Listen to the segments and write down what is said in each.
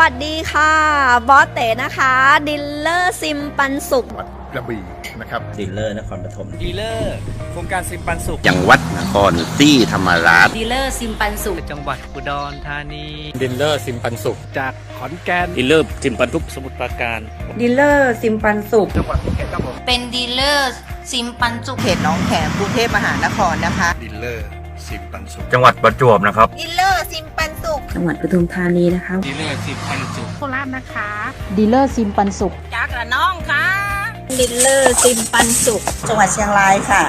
สวัสดีค่ะ บอสเต๋นะคะ ดิลเลอร์ซิมปันสุขจังหวัดกระบี่นะครับ ดีลเลอร์นครปฐมดีลเลอร์โครงการซิมปันสุขจังหวัดนครศรีธรรมราชดีลเลอร์ซิมปันสุขจังหวัดอุดรธานี ดินเลอร์ซิมปันสุขจากขอนแก่นดีลเลอร์จิมปันทุกสมุทรปราการดีลเลอร์ซิมปันสุขจังหวัดภูเก็ตครับผมเป็นดีลเลอร์ซิมปันสุขเขตหน้องแขมกรุงเทพมหานครนะคะ ดินเลอร์ซิมปันสุขจังหวัดประจวบนะครับดีลเลอร์ซิมปันสุข จังหวัดปทุมธานีนะคะ ดีลเลอร์ซิมปันสุขโคราชนะคะ ดีลเลอร์ซิมปันสุขจากระน้องค่ะ ดิลเลอร์ซิมปันสุข จังหวัดเชียงรายค่ะ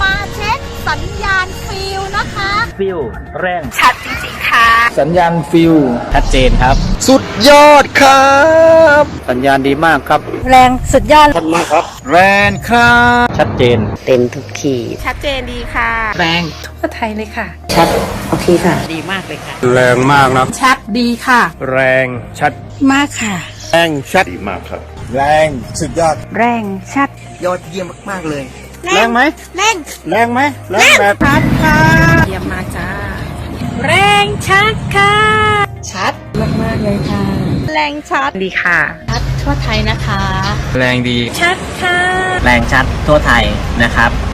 มาเช็คสัญญาณฟิลนะคะ ฟิลแรง ชัดจริงๆค่ะ สัญญาณฟิลชัดเจนครับ สุด ยอดครับ สัญญาณดีมากครับ แรงสุดยอด ชัดมากครับ แรงครับ ชัดเจน เต็มทุกขีด ชัดเจนดีค่ะ แรงทั่วไทยเลยค่ะ ชัด โอเคค่ะ ดีมากเลยค่ะ แรงมากนะชัดดีค่ะ แรงชัดมากค่ะ แรงชัดดีมากครับ แรงสุดยอด แรงชัด ยอดเยี่ยมมากๆเลย แรงไหมแรงแรงไหมแรงแบบเยี่ยมมากจ้า แรงชัดค่ะ ชัดมากๆ เลยค่ะ แรงชัดดีค่ะ ชัดทั่วไทยนะคะ แรงดี ชัดค่ะ แรงชัดทั่วไทยนะครับ